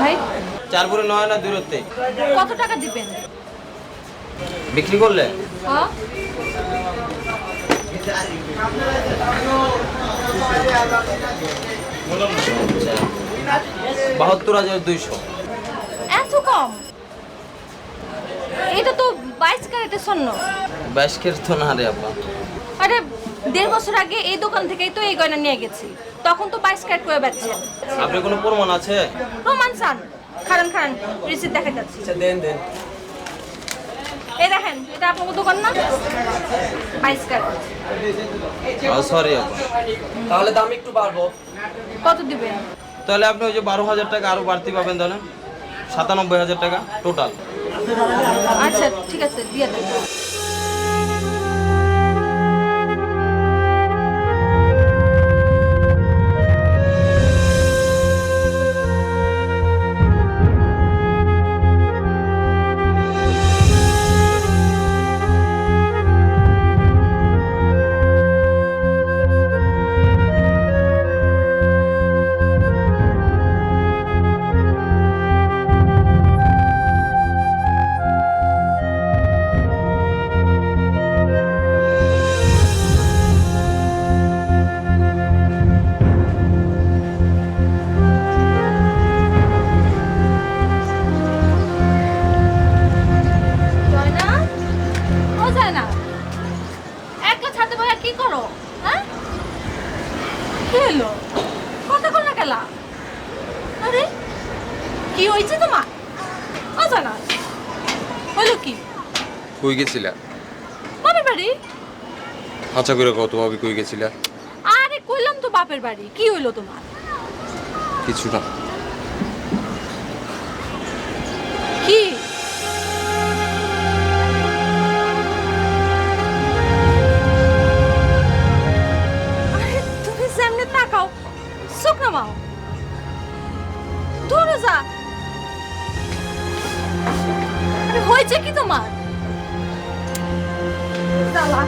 ভাই? চার ভরি নয় না দূরত্বে। কত টাকা দিবেন? বিক্রি করলে? হ্যাঁ। বাহাত্তর হাজার দুইশো। এত কম? এটা তো বাইশ ক্যারেটের স্বর্ণ। বাইশ কের তো না রে আপা আরে দেড় বছর আগে এই দোকান থেকেই তো এই গয়না নিয়ে গেছি। তখন তো বাইশ ক্যারেট করে বেচছেন। আপনি কোনো প্রমাণ আছে? চান? খারান খারান রিসিপ্ট দেখা যাচ্ছে আচ্ছা দেন দেন। এই দেখেন এটা আপনার দোকান না? বাইশ ক্যারেট। সরি আপা। তাহলে দাম একটু বাড়বো। কত দিবেন? তাহলে আপনি ওই যে বারো হাজার টাকা আরও বাড়তি পাবেন তাহলে সাতানব্বই হাজার টাকা টোটাল আচ্ছা ঠিক আছে দিয়ে দেন। কি করো? হ্যাঁ? কি হলো? কথা কো না গেলা আরে কি হয়েছে তোমার? ও যায় না হলো কি? কই গেছিলা? বাপের বাড়ি? আচ্ছা করে কত ভাবে কই গেছিলা? আরে কইলাম তো বাপের বাড়ি। কি হইল তোমার? কিছু না। যা হয়েছে কি তোমার? দাদা